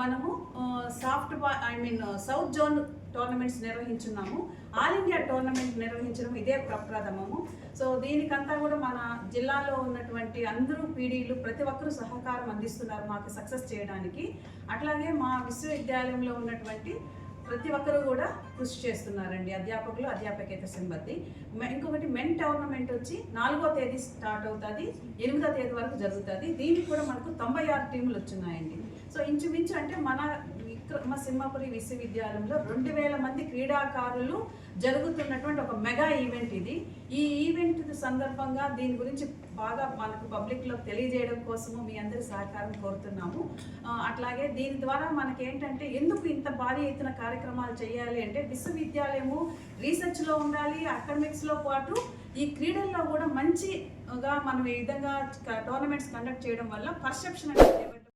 మనము softball I mean south zone tournaments నిర్వహించున్నాము. All India tournament నిర్వహించడం ఇదే ప్రప్రథమము. సో దీనికంతా కూడా మన జిల్లాలో ఉన్నటువంటి అందరూ పీడీలు ప్రతి ఒక్కరూ సహకారం అందిస్తున్నారు మాకు సక్సెస్ చేయడానికి. అట్లాగే మా విశ్వవిద్యాలయంలో ఉన్నటువంటి ప్రతి ఒక్కరూ కూడా కృషి చేస్తున్నారండి. అధ్యాపకులు అధ్యాపకేతర సిబ్బంది. మె- ఇంకొకటి మెన్ టోర్నమెంట్ వచ్చి నాలుగో తేదీ స్టార్ట్ అవుతుంది ఎనిమిదో తేదీ వరకు జరుగుతుంది. దీనికి కూడా మనకు తొంభై ఆరు టీములు వచ్చినాయండి. సో ఇంచుమించు అంటే మన విక్రమ సింహపురి విశ్వవిద్యాలయంలో రెండు వేల మంది క్రీడాకారులు జరుగుతున్నటువంటి ఒక మెగా ఈవెంట్ ఇది. ఈ ఈవెంట్ సందర్భంగా దీని గురించి బాగా మనకు పబ్లిక్లో తెలియజేయడం కోసము మీ అందరి సహకారం కోరుతున్నాము. అట్లాగే దీని ద్వారా మనకి ఏంటంటే ఎందుకు ఇంత భారీ ఎత్తున కార్యక్రమాలు చేయాలి అంటే విశ్వవిద్యాలయము రీసెర్చ్లో ఉండాలి అకాడమిక్స్లో పాటు ఈ క్రీడల్లో కూడా మంచిగా మనం ఈ విధంగా టోర్నమెంట్స్ కండక్ట్ చేయడం వల్ల పర్సెప్షన్ అనేది